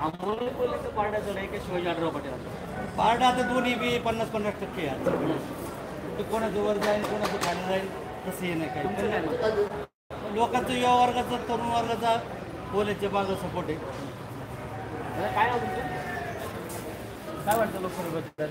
कोल्हेचं पारडा जड आहे की शिवाजी आढराव पाटील पारडा आता दोन्ही बी पन्नास पन्नास टक्के ते कोणाचं वर जाईल कोणाचं खाली जाईल तसं हे नाही काही? लोकांचं युवा वर्गाचा तरुण वर्गाचा कोल्याच्या बाजू सपोर्ट आहे. काय काय वाटतं लोकसभेबद्दल?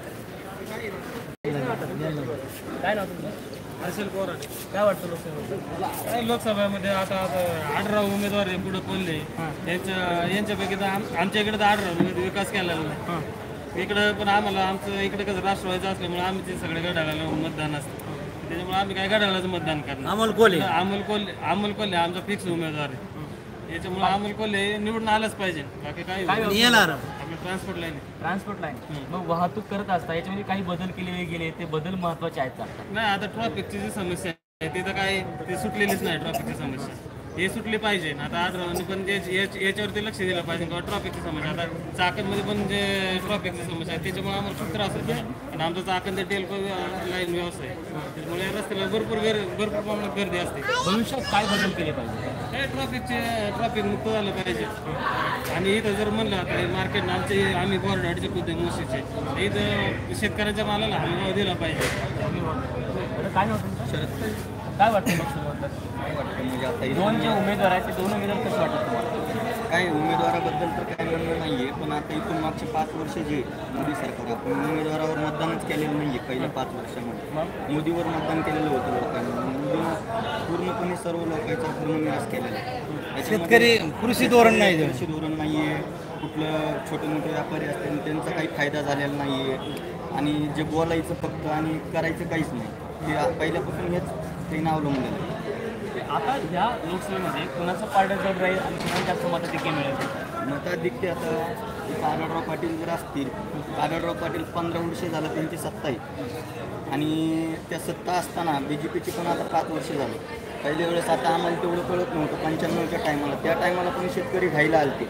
काय नाव तुमचं? असेल कोरा काय वाटतं लोकसभेबद्दल? काय लोकसभेमध्ये आता आता आढराव उमेदवार आहे पुढे कोल्हे त्यांच्या यांच्यापैकी तर आम- आमच्या इकडे तर आढराव विकास केलेला नाही. इकडं पण आम्हाला आमचं इकडे कसं राष्ट्रवादीचं असल्यामुळे आम्ही ते सगळे गडाला मतदान असतं. त्याच्यामुळे आम्ही काय गडालाच मतदान करणार. अमोल कोले अमोल कोल्हे अमोल कोल्हे आमचा फिक्स उमेदवार आहे. याच्यामुळे अमोल कोल्हे निवडून आलाच पाहिजे. बाकी काय ट्रान्सपोर्ट लाईन ट्रान्सपोर्ट लाईन मग वाहतूक करत असता याच्यामध्ये काही बदल केलेले गेले ते बदल महत्त्वाचे आहेत का? नाही आता ट्रॉफिकची जी समस्या आहे ती तर काय ती सुटलेलीच नाही ट्रॉफिकची समस्या. हे सुटली पाहिजे. आता आज पण याच्यावरती लक्ष दिलं पाहिजे किंवा ट्रॉफिकची समस्या. आता चाकणमध्ये पण जे ट्रॉफिकची समस्या आहे त्याच्यामुळे आम्हाला खूप त्रास होतो आणि आमचं चाकण ते टेल्को लाईन व्यवस्था आहे. त्याच्यामुळे या रस्त्याला भरपूर गर भरपूर प्रमाणात गर्दी असते. भविष्यात काय बदल केले पाहिजे? ट्रॉफिकचे ट्रॉफिक मुक्त झालं पाहिजे. आणि इथं जर म्हणलं आता मार्केट आमचे आम्ही बोर्डाचे खुद्द मुशीचे इथं शेतकऱ्याच्या मालाला हमी दिला पाहिजे. काय वाटतं काय वाटतं म्हणजे आता दोन जे उमेदवार आहेत ते दोन उमेदवार कसे तुम्हाला? काय उमेदवाराबद्दल तर काय आहे पण आता इथून मागचे पाच वर्ष जे मोदी सरकार आपण उमेदवारावर मतदानच केलेलं नाही आहे पहिल्या पाच वर्षामध्ये. मोदीवर मतदान केलेलं होतं लोकांनी. मोदीनं पूर्णपणे सर्व लोकांचा पूर्णनिराश केलेला आहे. शेतकरी कृषी धोरण नाही. कृषी धोरण नाही आहे कुठलं छोटे मोठे व्यापारी असतील त्यांचा काही फायदा झालेला नाही आहे आणि जे बोलायचं फक्त आणि करायचं काहीच नाही. ते पहिल्यापासून हेच त्यांना अवलंबलेलं आहे. आता या लोकसभेमध्ये कुणाचं पारडं जड राहील आणि कुणाला जास्त मताधिक्य मिळेल? मताधिक्य आता इथं पाटील जर असतील आढळराव पाटील पंधरा वर्ष झालं त्यांची सत्ता आहे. आणि त्या सत्ता असताना बी जे पीची पण आता पाच वर्ष झाली. पहिल्या वेळेस आता आम्हाला तेवढं कळत नव्हतं पंच्याण्णवच्या टायमाला. त्या टायमाला पण शेतकरी घायला आलते.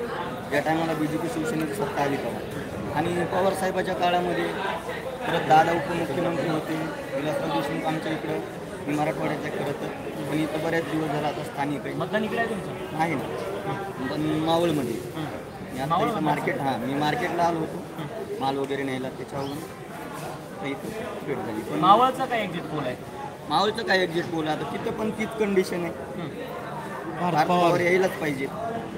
त्या टायमाला बी जे पी शिवसेनेची सत्ता आली तेव्हा. आणि पवार साहेबाच्या काळामध्ये परत दादा उपमुख्यमंत्री होते विलासराव देशमुख आमच्या इकडं मी मराठवाड्याच्या खरं तर. पण इथं बऱ्याच दिवस झाला आता स्थानिक आहे. मतदान इकडे आहे तुमचं? आहे ना. पण मावळमध्ये. मी आता इथं मार्केट हां मी मार्केटला आलो होतो. माल वगैरे न्यायला त्याच्यावरून. तर इथं भेट झाली. पण मावळचा काय एक्झिट पोल आहे? मावळचं काय एक्झिट बोला आता तिथं पण तीच कंडिशन आहे. भारत पवार यायलाच पाहिजे.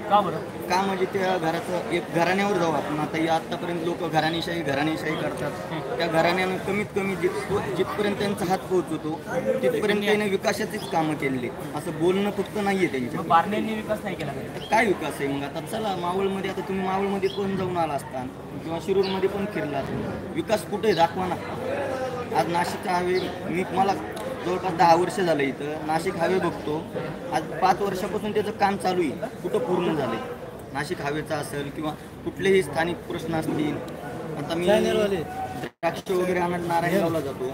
का बरं? का म्हणजे त्या घराचं एक घराण्यावर जाऊ आपण. आता या आत्तापर्यंत लोक घराणेशाही घराणेशाही करतात. त्या घराण्यानं कमीत कमी जित जिथपर्यंत त्यांचा हात पोहोचवतो तिथपर्यंत त्याने विकासाचीच कामं केलेली असं बोलणं फक्त नाही आहे त्यांच्या बारण्यांनी विकास नाही केला पाहिजे काय विकास आहे मग? आता चला मावळमध्ये आता तुम्ही मावळमध्ये पण जाऊन आला असता. किंवा शिरूरमध्ये पण फिरला विकास कुठे? दाखवा ना. आज नाशिकचा हवे मी मला जवळपास दहा वर्ष झालं इथं. नाशिक हवे बघतो. आज पाच वर्षापासून त्याचं काम चालू आहे. कुठं पूर्ण झालं आहे नाशिक हवेचा असेल किंवा कुठलेही स्थानिक प्रश्न असतील. आता मी द्राक्ष वगैरे आणत नारायणगावला जातो.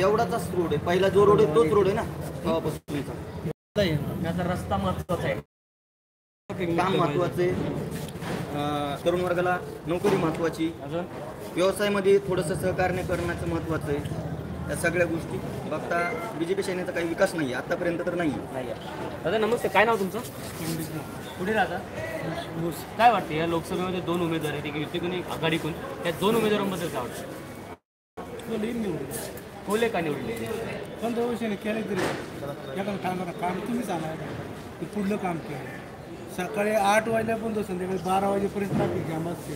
एवढाचाच रोड आहे. पहिला जो रोड आहे तोच रोड आहे ना? तेव्हापासूनचा याचा रस्ता महत्त्वाचा आहे. काम महत्वाचं आहे. तरुण वर्गाला नोकरी महत्वाची. व्यवसायामध्ये थोडंसं सहकार्य करण्याचं महत्त्वाचं आहे. या सगळ्या गोष्टी बघता बी जे पी सैन्याचा काही विकास नाही आहे आत्तापर्यंत तर नाही आहे नाही आहे. दादा नमस्ते. काय नाव तुमचं? कुठे राहता? काय वाटतं? या लोकसभेमध्ये दोन उमेदवार आहेत. एक युतीकडून एक आघाडीकडून. त्या दोन उमेदवारांबद्दल काय वाटतं? कोले का निवडले पंधरा वर्षाने केले तरी. एका टायमाला काम तुम्हीच आणायला ते पुढलं काम केलं. सकाळी आठ वाजल्यापर्यंत संध्याकाळी बारा वाजेपर्यंत ट्रॅफिक जाम असते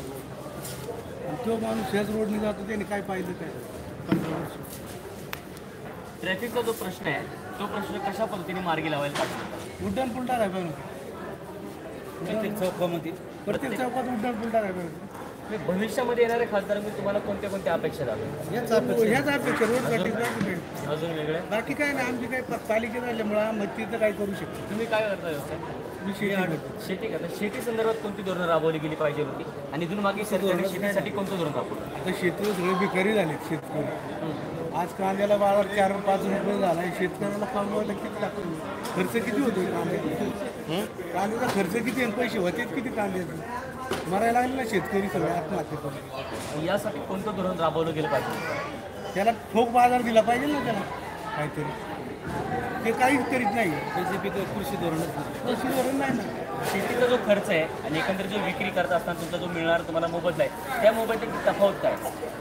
आणि तो माणूस ह्याच रोडने जातो त्याने काय पाहिलं काय ट्रॅफिकचा जो प्रश्न आहे तो प्रश्न कशा पद्धतीने मार्गी लावायला पाहिजे? उड्डाण पुलटा पाहिजे प्रत्येक चौकामध्ये. प्रत्येक चौकात उड्डाण पुलटा पाहिजे म्हणजे भविष्यामध्ये येणाऱ्या खासदारांमध्ये तुम्हाला कोणत्या कोणत्या अपेक्षा ह्याच अपेक्षा रोडसाठी. अजून वेगळ्या बाकी काय नाही आमची काही पालिकेत आल्यामुळं आम्ही तिथं काय करू शकतो तुम्ही काय करता व्यवसाय? मी शेती करतो. शेती करता. शेती संदर्भात कोणती धोरणं राबवली गेली पाहिजे होती? आणि इथून मागे सरकारने शेतीसाठी कोणतं धोरण राबवलं? आता शेतकरी सगळे भिकारी झालेत शेतकरी. आज कांद्याला बाजार चार पाच रुपये झाला. आहे शेतकऱ्याला कमवायला किती लागतो खर्च किती होतो कांद्याचा? कांद्याचा खर्च किती आणि पैसे होतेच किती कांद्याचे? मरायला लागले ना शेतकरी सगळे आत्महत्या करून. यासाठी कोणतं धोरण राबवलं गेलं पाहिजे? त्याला ठोक बाजार दिला पाहिजे ना त्याला. काहीतरी. ते काहीच करीत नाही. बीजेपीचं कृषी धोरणच नाही. कृषी धोरण नाही ना. शेतीचा जो खर्च आहे आणि एकंदरीत जो विक्री करत असताना तुमचा जो मिळणार तुम्हाला मोबदला आहे त्या मोबदल्याची तफावत काय?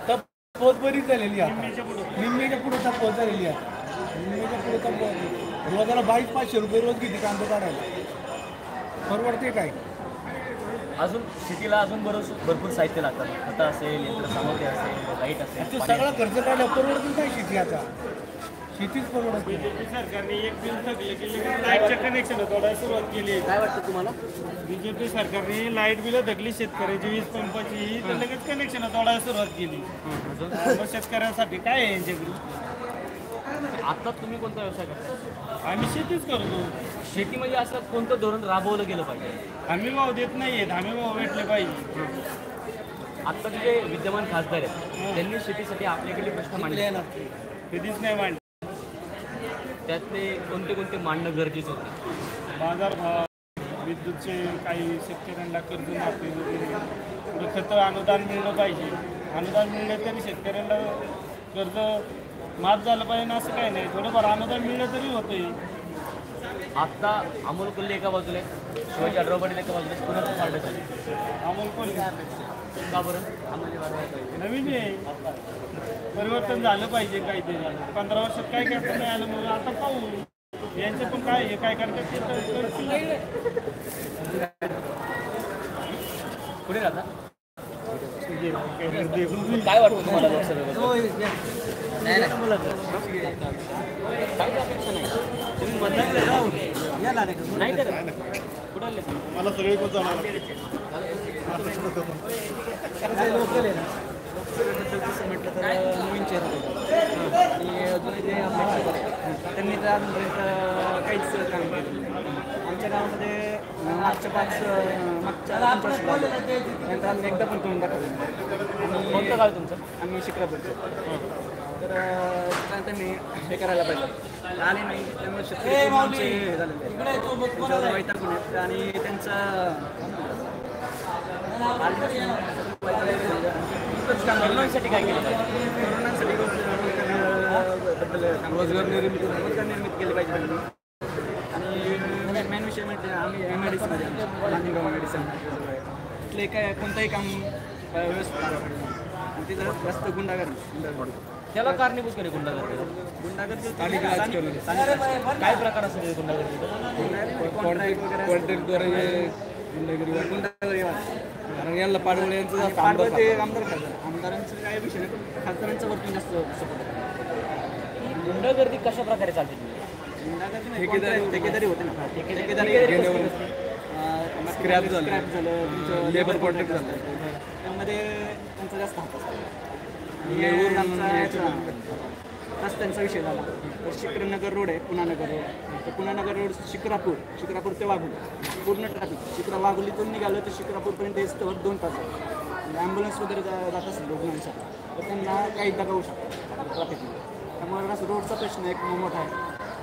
तर पोत बरीच झालेली आहे आता. निम्म्याच्या पुढे. तर पोत झालेली आहे निम्म्याच्या पुढे तर पोत रोजाला बावीस पाचशे रुपये रोज किती कांदे काढायला. परवडते काय? अजून शेतीला अजून बरोच भरपूर साहित्य लागतात खतं असेल यंत्रसामग्री असेल लाइट ते असेल सगळा खर्च काढला परवडते काय शेती आता. शेतीच परवडत नाही. बीजेपी सरकारने एक बिल थकले की लगेच लाईटचं कनेक्शन तोडायला सुरुवात केली काय वाटतं तुम्हाला? बीजेपी सरकारने लाइट बिल थकली शेतकऱ्याची वीज पंपाची तर लगेच कनेक्शन तोडायला सुरुवात केली. मग शेतकऱ्यांसाठी काय आहे यांच्याकडे? आता तुम्ही कोणता व्यवसाय करता? आम्ही शेतीच करतो. शेतीमध्ये असं कोणतं धोरण राबवलं गेलं पाहिजे? आम्ही भाव देत नाहीयेत आम्ही भाव भेटले पाहिजे. आता जे विद्यमान खासदार आहेत त्यांनी शेतीसाठी आपल्याकडे प्रश्न मांडले. कधीच नाही मांड त्यातले कोणते कोणते मांडणं गरजेचं होते? बाजारभाव विद्युतचे काही शेतकऱ्यांना कर्जमाफी वगैरे. पुढे खतं अनुदान मिळलं पाहिजे. अनुदान मिळलं तरी शेतकऱ्यांना कर्ज माफ झालं पाहिजे ना असं काही नाही. थोडंफार अनुदान मिळलं तरी होतंय. आता अमोल कोल्हे एका बाजूला आहे शिवाजी आढराव पाटील एका बाजूला आहे. कुणाचं पार्ट झालं अमोल कोण का बरं. नवीन आहे. परिवर्तन झालं पाहिजे काहीतरी. पंधरा वर्षात काय करता नाही आलं म्हणून आता पाहू. यांचं पण काय आहे काय करतात. कुठे राहता? काय वाटतं तुम्हाला नाही मला सगळे कोण जाणार. म्हटलं तर नवीन चेहरा आणि जे त्यांनी तर आजपर्यंत काहीच काम केलं आमच्या गावामध्ये मागच्या पाच मागच्या पाच नंतर आम्ही एकदा पण करून दाखवलं कोणतं गाव तुमचं आम्ही शिक्रापूरचे तर त्यांनी हे करायला पाहिजे आले नाही त्यामुळे शेतकरी आमचे हे झालेले आणि त्यांचा तरुणांसाठी काय केलं पाहिजे? तरुणांसाठी रोजगार निर्मिती रोजगार निर्मिती केली पाहिजे आणि मेन विषय म्हणजे आम्ही एम आय डी सीमध्ये गांधीगाव एम आय डी तिथले काय कोणतंही काम व्यवस्थित तिथं जास्त गुंडागर्दी गुंडागर्दी त्याला कारणीभूत करे गुंडागर्दी गुंडागर्दी काय प्रकार असेल गुंडागर्दीचा कॉन्ट्रॅक्ट वगैरे कॉन्ट्रॅक्टद्वारे गुंडेगिरी यांना पाडवणे यांचं जास्त आमदार ते आमदार खासदार. आमदारांचं काय विषय नाही पण खासदारांचं वरतून जास्त सपोर्ट गुंडागर्दी कशा प्रकारे चालते ठेकेदारी ठेकेदारी होते ना. ठेकेदारी. स्क्रॅप झालं. स्क्रॅप झालं तुमचं त्यामध्ये त्यांचा जास्त हात असतो. आणि आमचा याचा त्यांचा विषय झाला. तर शिक्रनगर रोड आहे पुणानगर रोड. तर पुनानगर रोड शिक्रापूर शिक्रापूर ते वाघोली. पूर्ण ट्रॅफिक शिक्रा वाघोलीतून निघालं तर शिक्रापूरपर्यंत येतं दोन तास आणि ॲम्ब्युलन्स म्हणजे वगैरे जा- जात असेल रुग्णांसाठी तर त्यांना काही दगावू शकतात शकतो ट्रॅफिकमध्ये त्यामुळे रोडचा प्रश्न एक मोठा आहे.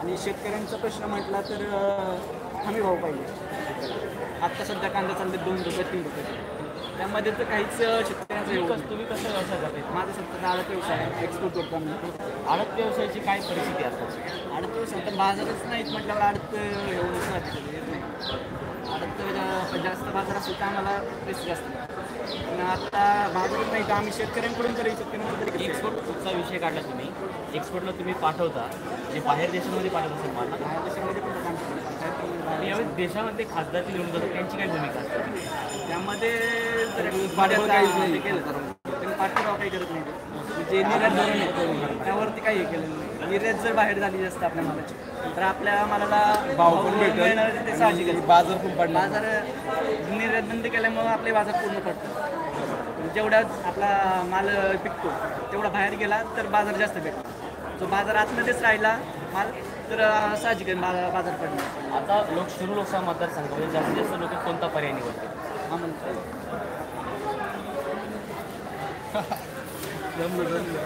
आणि शेतकऱ्यांचा प्रश्न म्हटला तर हमी भाव पाहिजे. आत्ता सध्या कांदा चालले दोन रुपये तीन रुपये. त्यामध्ये तर काहीच शेतकऱ्यांचं हे नाही. तुम्ही कसं व्यवसाय करता माझा सध्या आडत व्यवसाय आहे एक्सपोर्ट करतो आम्ही. आडत व्यवसायाची काय परिस्थिती असतात आडत व्यवसाय तर बाजारच नाहीत म्हटल्यावर आडत एवढंच नाही. आडत जास्त बाजार असेल तर आम्हाला रिस्क जास्त. पण आता बाजारच नाही तर आम्ही शेतकऱ्यांकडून तरी शेतकऱ्यांकडून. एक्सपोर्टचा विषय काढला तुम्ही? एक्सपोर्टला तुम्ही पाठवता जे बाहेर देशामध्ये पाठवत असेल माल बाहेर देशामध्ये पण काम करतो. बाहेर पण बाहेर- यावेळी देशामध्ये खासदारची निवडणूक असते त्यांची काय भूमिका असते? त्यामध्ये पाठबळ काही केलं तर त्यांनी पाठपुरावा काही करत नाही. जे निर्यात धोरण आहे त्यावरती काही हे केलेलं नाही. निर्यात जर बाहेर झाली जास्त आपल्या मालाची तर आपल्या मालाला भाव पण मिळणार ते साहजिक आहे. बाजार पण पडला बाजार निर्यात बंद केल्यामुळे आपले बाजार पूर्ण पडतात. जेवढा आपला माल पिकतो तेवढा बाहेर गेला तर बाजार जास्त भेटतो. जो बाजार आतमध्येच राहिला माल तर साहजिक बाजार पडणार. आता लोक शिरू लोकसभा मतदारसंघामध्ये जास्तीत जास्त लोक कोणता पर्याय निवडतात? हा म्हणतो Yanlarında.